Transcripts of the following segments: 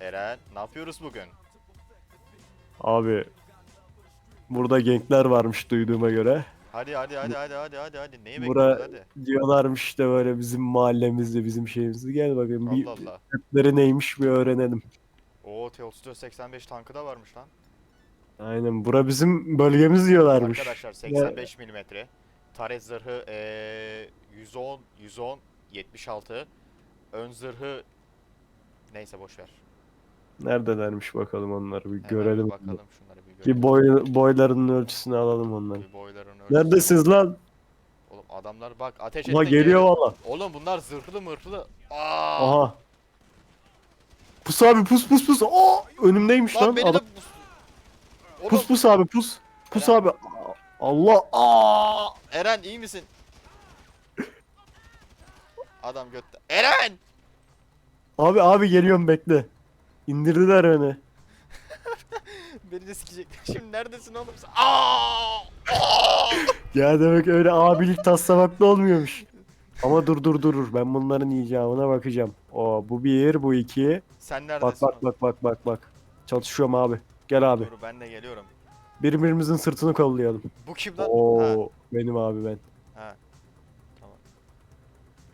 Eren ne yapıyoruz bugün? Abi burada genkler varmış duyduğuma göre. Hadi hadi hadi hadi hadi hadi hadi. Neyi Bura- bekliyoruz hadi. Diyorlarmış işte böyle bizim mahallemizde bizim şeyimizde. Gel bakayım bir Allah Allah. tipleri neymiş bir öğrenelim. Oo T-34-85 tankı da varmış lan. Aynen bura bizim bölgemiz diyorlarmış. Arkadaşlar 85 milimetre. Taret zırhı eee 110 110 76. Ön zırhı neyse boş ver. Neredelermiş bakalım onları bir Hemen görelim. bir bakalım şunları bir görelim. Bir boy, boylarının ölçüsünü alalım onları. Bir. Neredesiniz lan? Oğlum adamlar bak ateş etmek geliyor valla. Oğlum bunlar zırhlı mırhlı. Aa! Aha. Pus abi pus pus pus. Aa, önümdeymiş lan. Lan beni Adam- de Oğlum, Pus pus abi pus. Pus Eren. abi. Allah. Aa. Eren iyi misin? Adam götte. Eren! Abi abi geliyorum bekle. İndirdiler beni. Beni de sikecekler. Şimdi neredesin oğlum sen? Aa! Aa! Ya demek öyle abilik taslamakla olmuyormuş. Ama dur dur dur dur. Ben bunların icabına bakacağım. O bu bir, bu iki. Sen Bak neredesin? bak bak bak bak bak. Çatışıyorum abi. Gel abi. Dur ben de geliyorum. Birbirimizin sırtını kollayalım. Bu kim lan? Ha, Oo benim abi ben.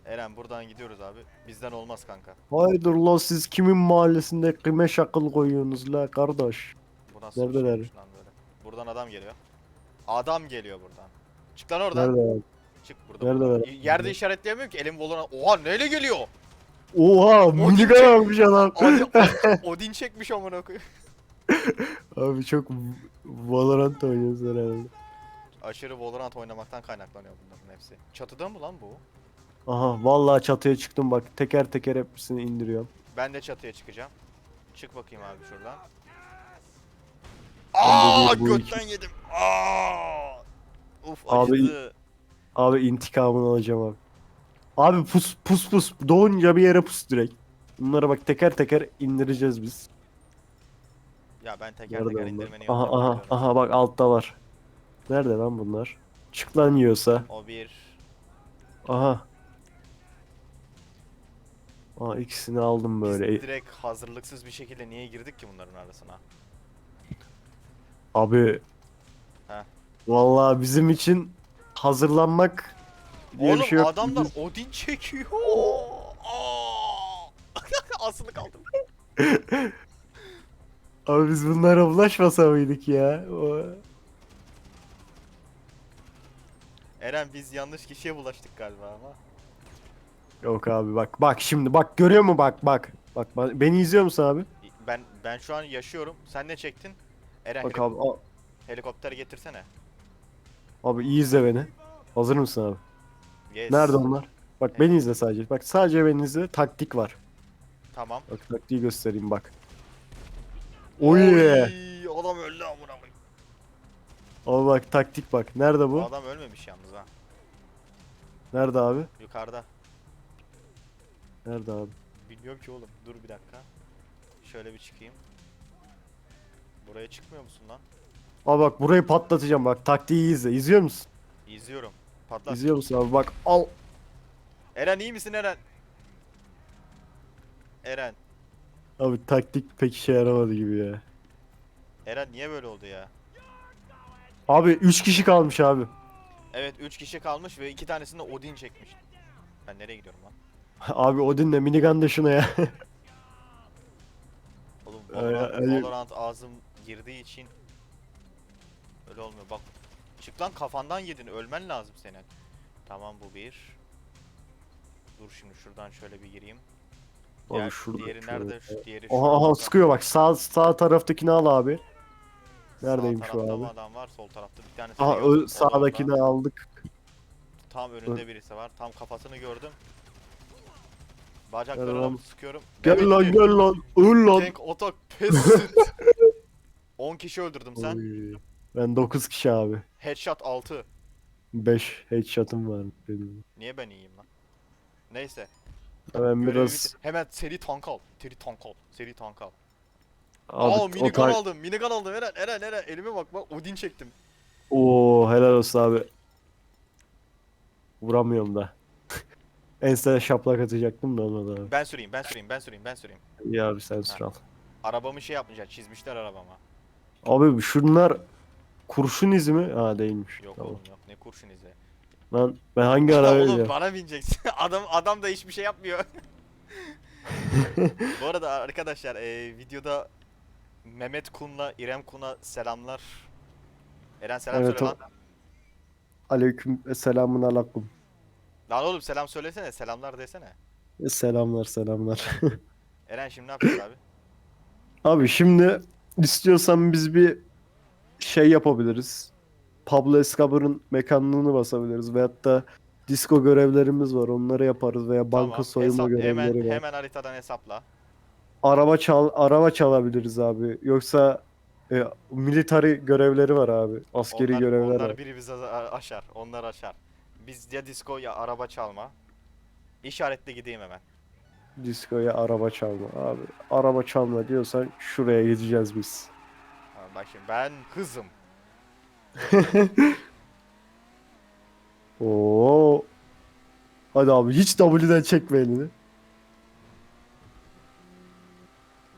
Eren buradan gidiyoruz abi. Bizden olmaz kanka. Haydır la siz kimin mahallesinde kime şakıl koyuyorsunuz la kardeş? Bu nasıl Neredeler? şeymiş lan böyle? Buradan adam geliyor. Adam geliyor buradan. Çık lan oradan. Nerede abi? Çık burada. Neredeler? Y- Yerde işaretleyemiyorum ki elim volana. Oha neyle geliyor? Oha minigun yapmış adam. Abi, Odin çekmiş amına koyayım. Abi çok Valorant oynuyorsun herhalde. Aşırı Valorant oynamaktan kaynaklanıyor bunların hepsi. Çatıda mı lan bu? Aha vallahi çatıya çıktım bak teker teker hepsini indiriyorum. Ben de çatıya çıkacağım. Çık bakayım abi şuradan. Aa bu götten yedim. Aa! Uf Abi- acıdı. Abi intikamını alacağım abi. Abi pus pus pus doğunca bir yere pus direkt. Bunları bak teker teker indireceğiz biz. Ya ben teker Nerede teker onlar? indirmeni Aha aha biliyorum. aha bak altta var. Nerede lan bunlar? Çık lan yiyorsa. O bir. Aha. Aa ikisini aldım Biz böyle. E, direkt hazırlıksız bir şekilde niye girdik ki bunların arasına? Abi. Heh. Vallahi bizim için hazırlanmak diye Oğlum bir şey yok. adamlar Biz- Odin çekiyor. Asılı kaldım. Abi biz bunlara bulaşmasa mıydık ya? O- Eren biz yanlış kişiye bulaştık galiba ama. Yok abi bak bak şimdi bak görüyor mu bak bak. Bak ba- beni izliyor musun abi? Ben ben şu an yaşıyorum. Sen ne çektin? Eren Bak helik- abi a- helikopter getirsene. abi iyi izle beni. Hazır mısın abi? Yes. Nerede onlar? Bak beni izle sadece. Bak sadece beni izle. Taktik var. Tamam. Bak taktiği göstereyim bak. Oy. Adam öldü amına koyayım. Abi bak taktik bak. Nerede bu? adam ölmemiş yalnız ha. Nerede abi? Yukarıda. Nerede abi? Bilmiyorum ki oğlum. Dur bir dakika. Şöyle bir çıkayım. Buraya çıkmıyor musun lan? Abi bak burayı patlatacağım bak. Taktiği izle. İzliyor musun? İzliyorum. Patlat. İzliyor musun abi? Bak al. Eren iyi misin Eren? Eren. Abi taktik pek işe yaramadı gibi ya. Eren niye böyle oldu ya? Abi 3 kişi kalmış abi. Evet 3 kişi kalmış ve 2 tanesinde Odin çekmiş. Ben nereye gidiyorum lan? Abi Odin'le minigun da şuna ya. Oğlum Ay, Valorant, ay. Valorant ağzım girdiği için öyle olmuyor. Bak çık lan kafandan yedin ölmen lazım senin. Tamam bu bir. Dur şimdi şuradan şöyle bir gireyim. Abi Diğer, şurada. diğeri şurada. nerede? Şu diğeri Aha aha şurada. sıkıyor bak. Sağ sağ taraftakini al abi. Sağ Neredeymiş o tarafta abi? adam var? Sol tarafta bir tanesi. Aha de. O ö- da sağdakini aldık. Tam önünde birisi var. Tam kafasını gördüm. Bacaklarına lan. sıkıyorum. Gel Mehmet lan gel lan. Öl lan. Tank otak pessit. 10 kişi öldürdüm sen. Oy. Ben 9 kişi abi. Headshot 6. 5 headshot'ım var benim. Niye ben iyiyim lan? Neyse. Ben görevi biraz bitir- Hemen seri tank al. Seri tank al. Seri tank al. abi Aa o minigun tank- aldım. Minigun aldım. Eren Eren Eren. Elime bak bak. Odin çektim. Oo helal olsun abi. Vuramıyorum da. Ensene şaplak atacaktım da olmadı abi. Ben süreyim ben süreyim ben süreyim ben süreyim. İyi abi sen sür al. Arabamı şey yapmışlar, çizmişler arabama. Abi şunlar kurşun izi mi? Ha değilmiş. Yok Tamam. oğlum yok, ne kurşun izi. Lan ben hangi arabaya oğlum ya? bana bineceksin. adam adam da hiçbir şey yapmıyor. Bu arada arkadaşlar e, videoda Mehmet Kun'la İrem Kun'a selamlar. Eren selam Evet, söyle o- lan. Aleyküm selamun aleyküm. Lan oğlum selam söylesene, selamlar desene. Selamlar selamlar. Eren şimdi ne yapacağız abi? Abi şimdi istiyorsan biz bir şey yapabiliriz. Pablo Escobar'ın mekanlığını basabiliriz veyahut da disco görevlerimiz var onları yaparız veya banka Tamam, soyma hesap- görevleri hemen, var. hemen haritadan hesapla. Araba çal araba çalabiliriz abi. Yoksa e, military görevleri var abi. Askeri onlar, görevler onlar var. biri bize a- aşar. Onlar aşar. Biz ya disco ya araba çalma. İşaretle gideyim hemen. Diskoya araba çalma abi. Araba çalma diyorsan şuraya gideceğiz biz. Bak şimdi ben hızım. Oo. Hadi abi hiç W'den çekme elini.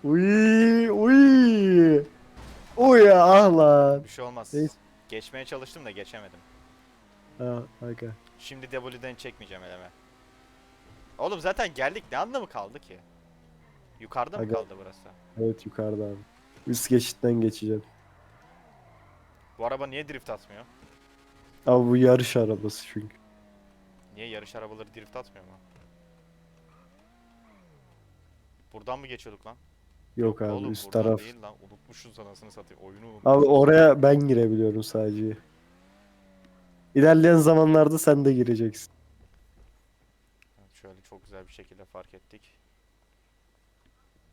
Uy uy. Uy ah lan. Bir şey olmaz. Neyse. Geçmeye çalıştım da geçemedim. Ha, aga. Şimdi W'den çekmeyeceğim eleme. Oğlum zaten geldik ne anlamı kaldı ki? Yukarıda mı Aga. kaldı burası? Evet yukarıda abi. Üst geçitten geçeceğim. Bu araba niye drift atmıyor? Abi bu yarış arabası çünkü. Niye yarış arabaları drift atmıyor mu? Buradan mı geçiyorduk lan? Yok abi Oğlum üst buradan taraf. değil lan. Unutmuşuz anasını satayım. Oyunu unutmuşuz. Abi oraya ben girebiliyorum sadece. İlerleyen zamanlarda sen de gireceksin. Evet, Şöyle çok güzel bir şekilde fark ettik.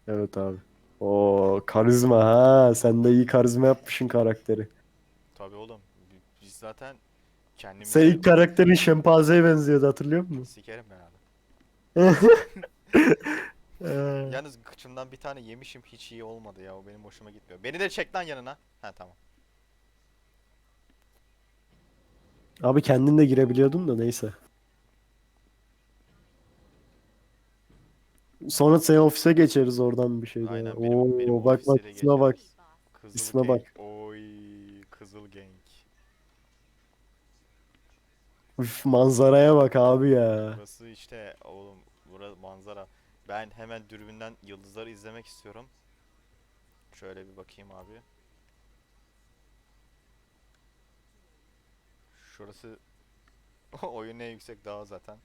Evet abi. O karizma ha. Sen de iyi karizma yapmışsın karakteri. Tabii oğlum. bi- Biz zaten kendimizi... Sen ilk karakterin şempanzeye benziyordu hatırlıyor musun? Sikerim ben abi. Ee, Yalnız kıçımdan bir tane yemişim hiç iyi olmadı ya. O benim hoşuma gitmiyor. Beni de çek lan yanına. Ha tamam. Abi kendin de girebiliyordun da neyse. Sonra seni ofise geçeriz oradan bir şeyde. Aynen, benim- benim Oo, bak ofise bak de isme bak. geçeriz. Kızıl İsme Gang. bak. Oy Kızıl Gang. Üf, manzaraya bak abi ya. Burası işte oğlum burası manzara. Ben hemen dürbünden yıldızları izlemek istiyorum. Şöyle bir bakayım abi. Şurası oyun en yüksek dağ zaten.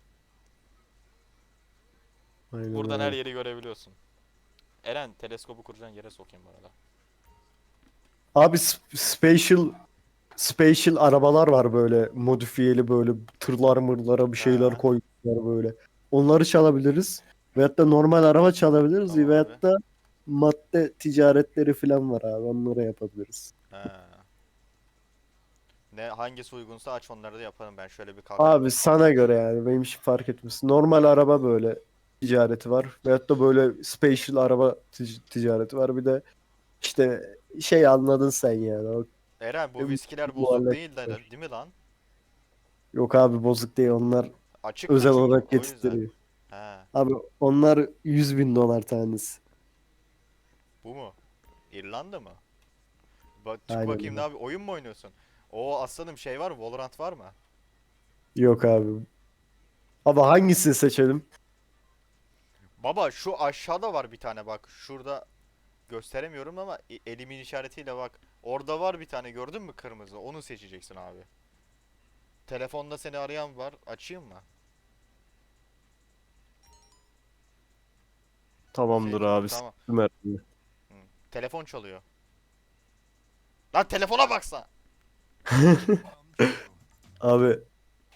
Aynen Buradan öyle. her yeri görebiliyorsun. Eren teleskopu kuracağın yere sokayım bu arada. Abi sp- special special arabalar var böyle modifiyeli böyle tırlar mırlara bir şeyler Ha. koymuşlar böyle. Onları çalabiliriz. Veyahut da normal araba çalabiliriz. Tamam Veyahut abi. da madde ticaretleri falan var abi. Onları yapabiliriz. He. Ne hangisi uygunsa aç onları da yaparım ben şöyle bir kalkayım. Abi sana göre yani benim için fark etmez. Normal araba böyle ticareti var. Veyahut da böyle special araba tic- ticareti var. Bir de işte şey anladın sen yani. O- Eren bu viskiler bu bozuk alet değil de değil mi lan? Yok abi bozuk değil onlar Açık özel çünkü, olarak o yüzden. He. Abi onlar 100 bin dolar tanesi. Bu mu? İrlanda mı? Bak çık Aynen bakayım ne abi oyun mu oynuyorsun? O aslanım şey var mı? Valorant var mı? Yok abi. Abi hangisini seçelim? Baba şu aşağıda var bir tane bak. Şurada gösteremiyorum ama e- elimin işaretiyle bak. Orada var bir tane gördün mü kırmızı? Onu seçeceksin abi. Telefonda seni arayan var. Açayım mı? Tamamdır Şey, abi. tamam. Sümer. Telefon çalıyor. Lan telefona baksa. Abi.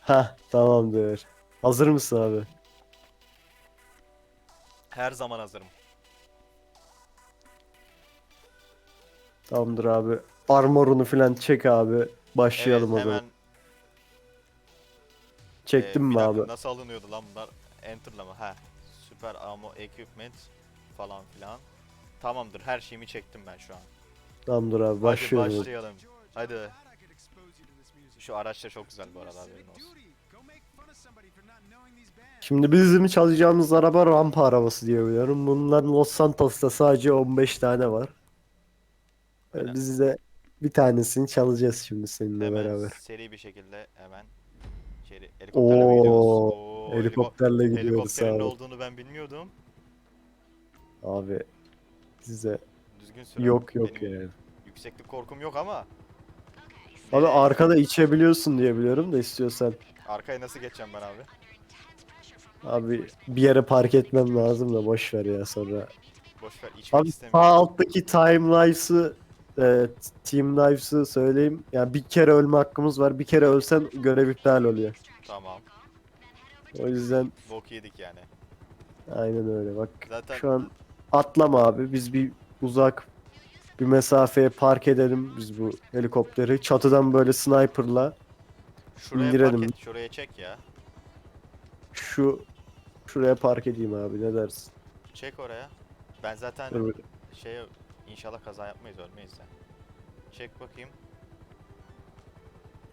Ha tamamdır. Hazır mısın abi? Her zaman hazırım. Tamamdır abi. Armorunu falan çek abi. Başlayalım evet, o zaman. hemen Çektin Ee, mi abi? Nasıl alınıyordu lan bunlar? Enter'la mı? He. Süper ammo equipment falan filan. Tamamdır her şeyimi çektim ben şu an. Tamamdır abi Hadi başlıyorum. başlayalım. Hadi. Şu araç da çok güzel bu arada haberin olsun. Şimdi bizim çalacağımız araba rampa arabası diye biliyorum. Bunların Los Santos'ta sadece 15 tane var. Ee, Aynen. Biz de bir tanesini çalacağız şimdi seninle Hemen beraber. seri bir şekilde hemen içeri helikopterle mi gidiyoruz? Oo, Oo, heliko- Helikopterle gidiyoruz Helikopterin ne abi. olduğunu ben bilmiyordum. Abi size Düzgün sür. yok yok Benim yani. Yükseklik korkum yok ama. Abi arkada içebiliyorsun diye biliyorum da istiyorsan. Arkaya nasıl geçeceğim ben abi? Abi bir yere park etmem lazım da boş ver ya sonra. Boş ver içmek Abi sağ istemiyorum. alttaki Time Lives'ı e, Team Lives'ı söyleyeyim. Yani bir kere ölme hakkımız var. Bir kere ölsen görev iptal oluyor. Tamam. O yüzden Bok yedik yani. aynen öyle. Bak Zaten şu an atlama abi. Biz bir uzak bir mesafeye park edelim biz bu helikopteri. Çatıdan böyle sniper'la şuraya indirelim. park et, şuraya çek ya. şu şuraya park edeyim abi ne dersin? Çek oraya. Ben zaten Dur şey inşallah kaza yapmayız ölmeyiz de. Çek bakayım.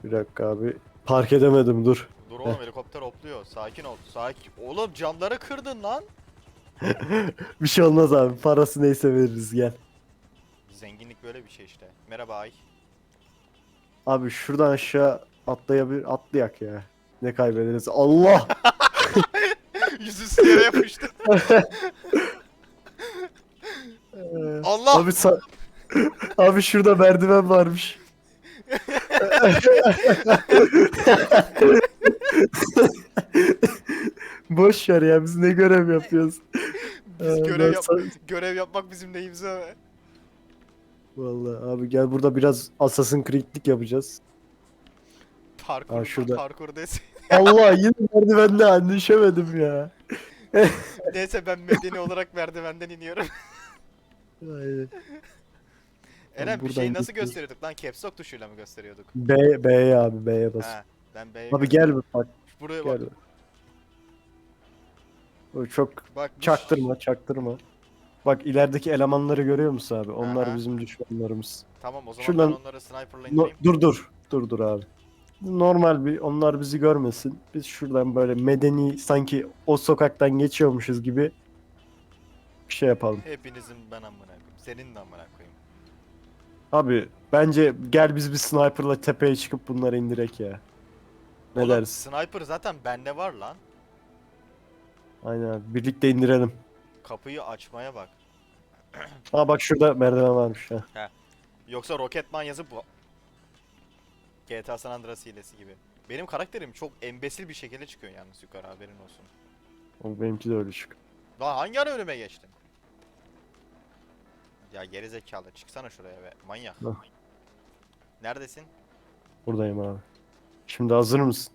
Bir dakika abi. Park edemedim dur. Dur oğlum helikopter hopluyor. Sakin ol. Sakin. Oğlum camları kırdın lan. Bir şey olmaz abi. Parası neyse veririz gel. Zenginlik böyle bir şey işte. Merhaba ay. Abi şuradan aşağı atlayabilir atlayak ya. Ne kaybederiz? Allah! Yüzüstü yere yapıştı. Allah! Abi sa- Abi şurada merdiven varmış. Boş ver ya biz ne görev yapıyoruz? Biz Ee, görev, ben yap sa- görev yapmak bizim neyimize. Vallahi abi gel burada biraz Assassin's Creed'lik yapacağız. Parkur, Aa, şurada. parkur desin. Allah yine merdivenden düşemedim ya. Neyse ben medeni olarak merdivenden iniyorum. Aynen. Eren bir buradan şeyi nasıl gösteriyorduk lan? Caps lock tuşuyla mı gösteriyorduk? B, B'ye abi B'ye bas. Ben B'ye Abi gel bir bak Buraya gel. bak. O çok Bak bu çaktırma çaktırma. Bak ilerideki elemanları görüyor musun abi? Onlar Aha. bizim düşmanlarımız. Tamam o zaman Şuradan- ben onları sniper'la No- indireyim. dur dur. Dur dur abi. Normal bir onlar bizi görmesin. Biz şuradan böyle medeni sanki o sokaktan geçiyormuşuz gibi bir şey yapalım. Hepinizin ben amına koyayım. Senin de amına koyayım. Abi bence gel biz bir sniperla tepeye çıkıp bunları indirek ya. Ne Oğlum, dersin? Sniper zaten bende var lan. Aynen abi. Birlikte indirelim. Kapıyı açmaya bak. Aa bak şurada merdiven varmış ha. Yoksa Rocketman yazıp bu... GTA San Andreas hilesi gibi. Benim karakterim çok embesil bir şekilde çıkıyor yalnız yukarı haberin olsun. O benimki de öyle çık. Lan hangi ara önüme geçtin? Ya geri zekalı çıksana şuraya be manyak. Hah. Neredesin? Buradayım abi. Şimdi hazır mısın?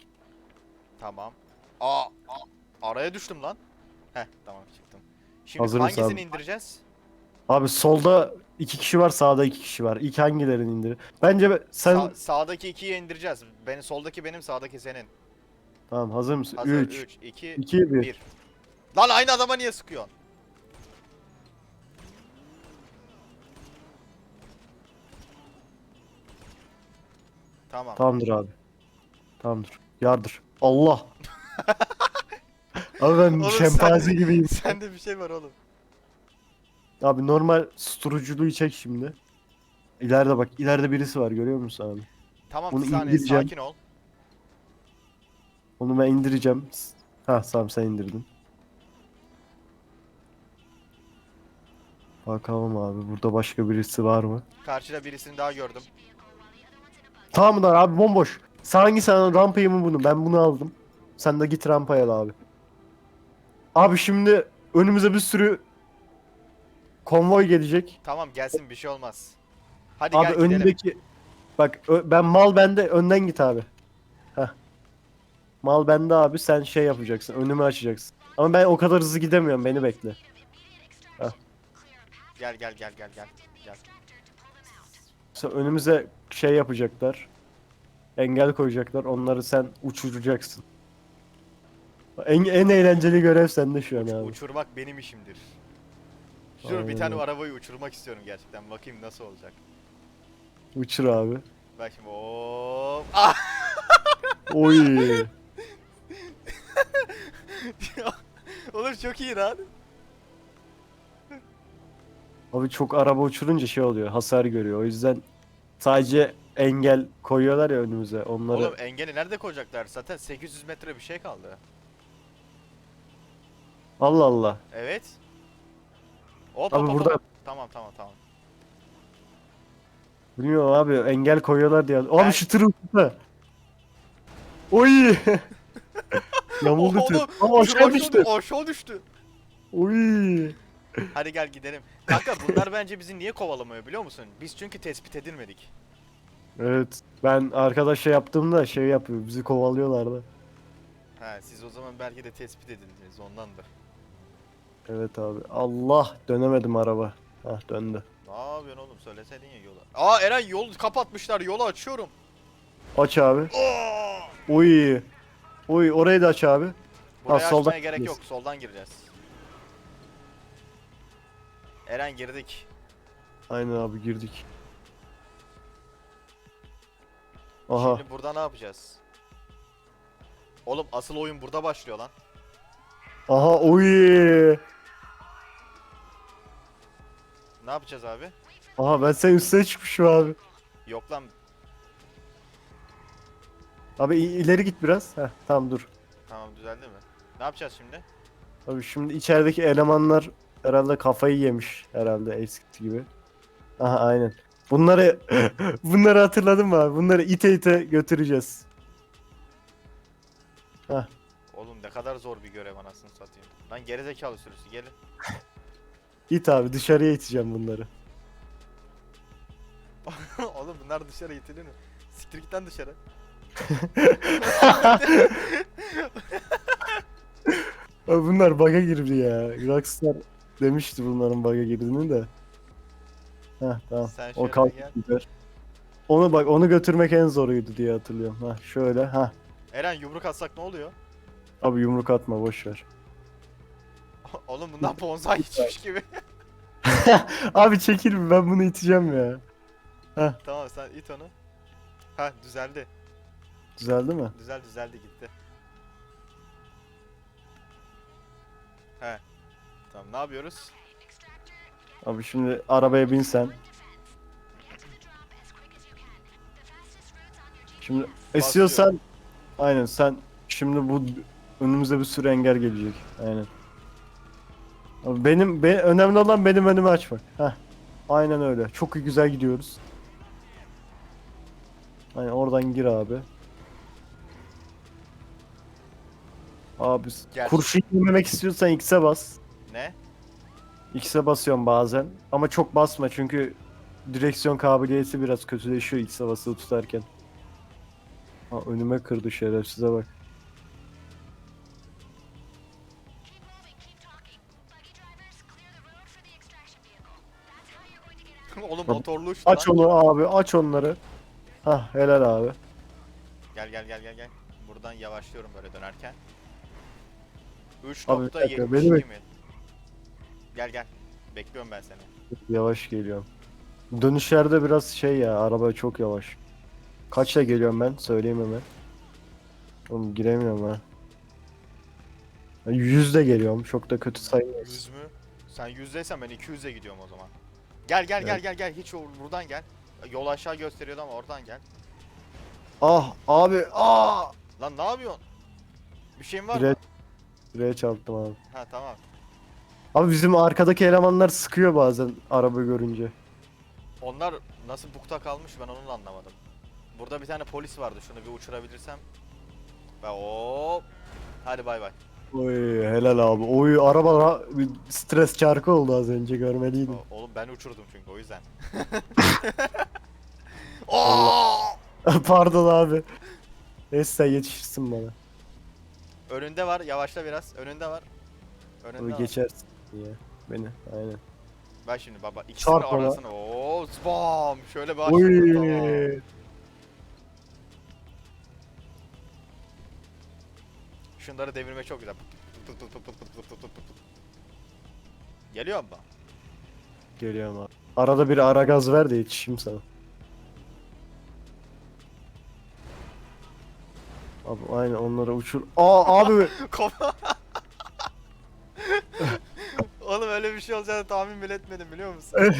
Tamam. Aa, aa, araya düştüm lan. Heh tamam çıktım. Şimdi Hazır mısın hangisini abi? indireceğiz? Abi solda iki kişi var, sağda iki kişi var. İlk hangilerini indir? Bence be- sen Sa- sağdaki ikiyi indireceğiz. Ben soldaki benim, sağdaki senin. tamam hazır mısın? Hazır 3 3 2 2 1. 1. Lan aynı adama niye sıkıyorsun? Tamam. Tamamdır abi. Tamamdır. Yardır. Allah. abi ben Oğlum şempanze sen- gibiyim. Sende bir şey var oğlum. Abi normal susturuculuğu çek şimdi. İleride bak, ileride birisi var görüyor musun abi? Tamam Bunu bir saniye indireceğim. sakin ol. Onu ben indireceğim. Ha tamam sen indirdin. Bakalım abi burada başka birisi var mı? Karşıda birisini daha gördüm. Tamamdır abi bomboş. Sen hangi sen rampayı mı bunu? Ben bunu aldım. Sen de git rampaya al abi. Abi şimdi önümüze bir sürü konvoy gelecek. Tamam gelsin bir şey olmaz. Hadi Abi gel gidelim. önündeki bak ö- ben mal bende önden git abi. Heh. Mal bende abi sen şey yapacaksın önümü açacaksın. Ama ben o kadar hızlı gidemiyorum beni bekle. Gel gel gel gel gel. Gel. Sen önümüze şey yapacaklar. Engel koyacaklar. Onları sen uçuracaksın. En, en eğlenceli görev sende şu an abi. Uçurmak benim işimdir. Dur bir Aynen tane öyle. arabayı uçurmak istiyorum gerçekten. Bakayım nasıl olacak. Uçur abi. Bak şimdi hop. Ah! Oy. Oğlum çok iyi lan. Abi çok araba uçurunca şey oluyor. Hasar görüyor. O yüzden sadece engel koyuyorlar ya önümüze. Onları Oğlum engeli nerede koyacaklar? Zaten 800 metre bir şey kaldı. Allah Allah. Evet. Hop Abi hop hop, burada- hop. Tamam tamam tamam. Bilmiyorum abi engel koyuyorlar diye. Abi Ben- şu tırı uçursa. Oy. Yamuldu Oğlum, tır. Ama aşağı düştü. Aşağı düştü. Oy. Hadi gel gidelim. Kanka bunlar bence bizi niye kovalamıyor biliyor musun? Biz çünkü tespit edilmedik. Evet. Ben arkadaşla yaptığımda şey yapıyor. Bizi kovalıyorlardı. Ha siz o zaman belki de tespit edildiniz ondandır. Evet abi. Allah dönemedim araba. Hah döndü. Ne yapıyorsun oğlum söyleseydin ya yola. Aa Eren yol kapatmışlar yolu açıyorum. Aç abi. Oo! Oy. Oy orayı da aç abi. Buraya soldan açmaya gerek gideceğiz. yok soldan gireceğiz. Eren girdik. Aynen abi girdik. Aha. Şimdi burada ne yapacağız? Oğlum asıl oyun burada başlıyor lan. Aha oy. Ne yapacağız abi? Aha ben senin üstüne çıkmışım abi. Yok lan Abi i- ileri git biraz. Heh tamam dur. tamam düzeldi mi? Ne yapacağız şimdi? Abi şimdi içerideki elemanlar herhalde kafayı yemiş herhalde eskisi gibi. Aha aynen. Bunları bunları hatırladın mı abi? Bunları ite ite götüreceğiz. Oğlum ne kadar zor bir görev anasını satayım. Lan gerizekalı sürüsü gelin. İt abi dışarıya iteceğim bunları. Oğlum bunlar dışarı itilir mi? Siktir git lan dışarı. Abi bunlar bug'a girdi ya. Rockstar demişti bunların bug'a girdiğini de. Heh tamam. Sen o şöyle kalk gel. gider. Onu bak onu götürmek en zoruydu diye hatırlıyorum. Ha şöyle ha. Eren yumruk atsak ne oluyor? Abi yumruk atma boş ver. Oğlum bundan bonsai içmiş gibi. Abi çekil? Ben bunu iteceğim ya. tamam sen it onu. Ha düzeldi. Düzeldi mi? Düzel düzeldi gitti. He. Tamam ne yapıyoruz? Abi şimdi arabaya bin sen. Şimdi istiyorsan aynen sen şimdi bu önümüze bir sürü engel gelecek. Aynen. Abi benim be, önemli olan benim önümü açmak. Heh. Aynen öyle. Çok güzel gidiyoruz. Aynen oradan gir abi. Abi Gel. kurşun yememek istiyorsan X'e bas. Ne? X'e basıyorum bazen. Ama çok basma çünkü direksiyon kabiliyeti biraz kötüleşiyor X'e basılı tutarken. Ha, önüme kırdı şerefsize bak. Oğlum motorlu uçtu Aç lan. onu abi aç onları. Hah helal abi. Gel gel gel gel gel. Buradan yavaşlıyorum böyle dönerken. Abi bir dakika, 3.72 beni mi? Gel gel. Bekliyorum ben seni. Yavaş geliyorum. Dönüşlerde biraz şey ya araba çok yavaş. Kaçla geliyorum ben söyleyeyim hemen. Oğlum giremiyorum ha. Yüzde geliyorum çok da kötü sayılmaz. 100 mü? Sen 100'deysen ben 200'e gidiyorum o zaman. Gel gel gel Evet. gel gel hiç or- buradan gel. Yol aşağı gösteriyordu ama oradan gel. Ah abi ah! Lan ne yapıyorsun? Bir şeyin var mı? Direğe çarptım abi. Ha tamam. Abi bizim arkadaki elemanlar sıkıyor bazen araba görünce. Onlar nasıl bukta kalmış ben onu da anlamadım. Burada bir tane polis vardı şunu bir uçurabilirsem. Ve hop. Hadi bay bay. Oy helal abi. Oy araba ra- bir stres çarkı oldu az önce görmeliydin. O- Oğlum ben uçurdum çünkü o yüzden. Oo! Pardon abi. Neyse sen yetişirsin bana. Önünde var yavaşla biraz. Önünde var. Önünde var. geçersin ya beni. Aynen. Bak şimdi baba ikisinin Çarp ona. arasına. Oo spam. Şöyle bir açtım. Tamam. Şunları devirme çok güzel. Pıt pıt. Geliyor mu? Geliyorum abi. Arada bir ara gaz ver de yetişeyim sana. Abi aynen onlara uçur. Aa abi. Kopa. Oğlum öyle bir şey olacağını tahmin bile etmedim biliyor musun?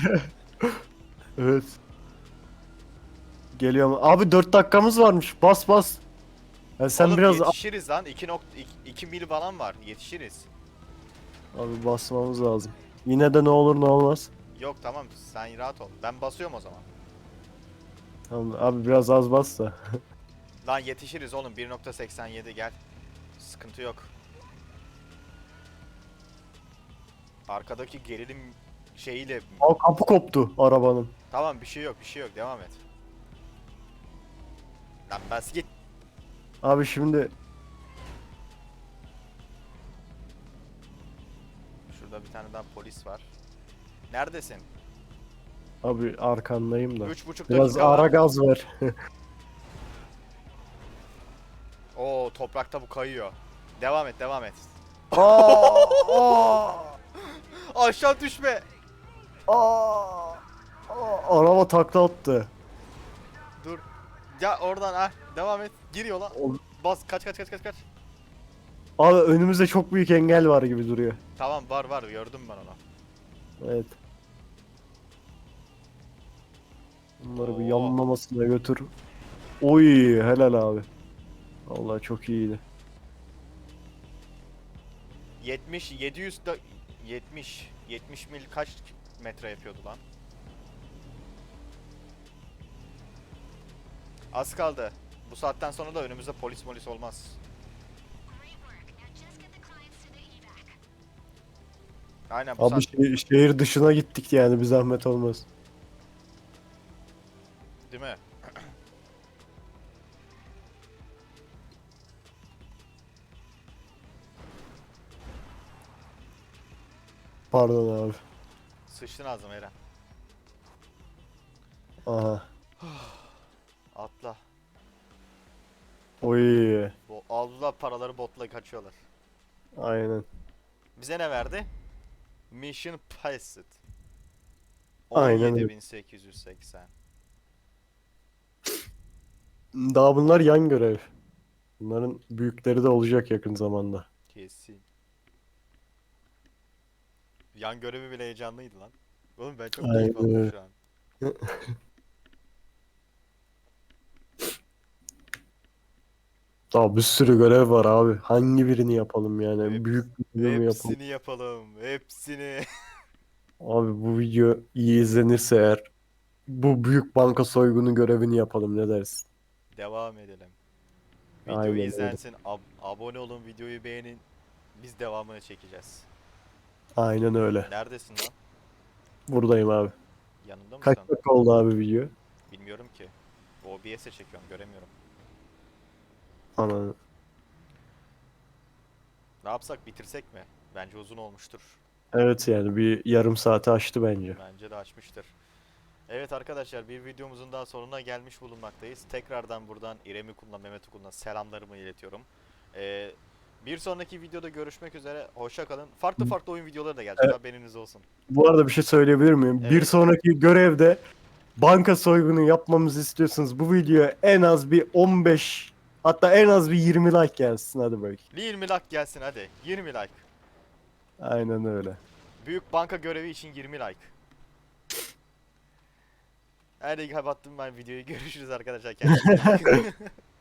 evet. Geliyorum. Abi 4 dakikamız varmış. Bas bas. Ya sen Oğlum biraz yetişiriz lan. 2 nokta 2 mil falan var. Yetişiriz. abi basmamız lazım. Yine de ne olur ne olmaz. Yok tamam sen rahat ol. Ben basıyorum o zaman. Tamam, abi biraz az bas da. Lan yetişiriz oğlum 1.87 gel. Sıkıntı yok. Arkadaki gerilim şeyiyle Al kapı koptu arabanın. tamam bir şey yok bir şey yok devam et. Lan bas git. Abi şimdi Şurada bir tane daha polis var. Neredesin? abi arkandayım da. 3.5 Biraz dakika ara var. gaz ver. Oo toprakta bu kayıyor. Devam et devam et. Aa, aa, Aşağı düşme. aa, aa. Araba takla attı. Ya oradan ha devam et. Gir yola. Ol- Bas kaç kaç kaç kaç kaç. Abi önümüzde çok büyük engel var gibi duruyor. Tamam var var gördüm ben onu. Evet. Bunları bir Oo. yanlamasına götür. Oy helal abi. Vallahi çok iyiydi. 70 700 da 70 70 mil kaç metre yapıyordu lan? Az kaldı. Bu saatten sonra da önümüzde polis molis olmaz. Aynen bu Abi saat şehir, şehir dışına gittik yani bir zahmet olmaz. değil mi? Pardon abi. Sıçtın ağzıma Eren. Aha. Oy. Bu aldılar paraları botla kaçıyorlar. Aynen. Bize ne verdi? Mission Passed. Aynen öyle. 17880. Daha bunlar yan görev. Bunların büyükleri de olacak yakın zamanda. Kesin. Yan görevi bile heyecanlıydı lan. Oğlum ben çok Aynen keyif aldım şu an. Daha bir sürü görev var abi. Hangi birini yapalım yani? Hep- Büyük bir video mu yapalım? Hepsini yapalım. Hepsini. Abi bu video iyi izlenirse eğer bu büyük banka soygunu görevini yapalım ne dersin? Devam edelim. Video Aynen öyle. izlensin. ab- abone olun. Videoyu beğenin. Biz devamını çekeceğiz. Aynen öyle. Neredesin lan? Buradayım abi. Yanında Kaç mısın? dakika oldu abi video? Bilmiyorum ki. OBS'e çekiyorum. Göremiyorum. Ana. Ne yapsak bitirsek mi? Bence uzun olmuştur. Evet yani bir yarım saati aştı bence. Bence de açmıştır. Evet arkadaşlar bir videomuzun daha sonuna gelmiş bulunmaktayız. Tekrardan buradan İrem Ukul'la Mehmet Ukul'la selamlarımı iletiyorum. Ee, bir sonraki videoda görüşmek üzere. Hoşça kalın. Farklı farklı oyun videoları da gelecek. Haberiniz olsun. Bu arada bir şey söyleyebilir miyim? Bir Evet. sonraki görevde banka soygunu yapmamızı istiyorsanız bu videoya en az bir 15 hatta en az bir 20 like gelsin hadi bakayım. 20 like gelsin hadi. 20 like. Aynen öyle. Büyük banka görevi için 20 like. Hadi kapattım ben videoyu. Görüşürüz arkadaşlar. Kendinize.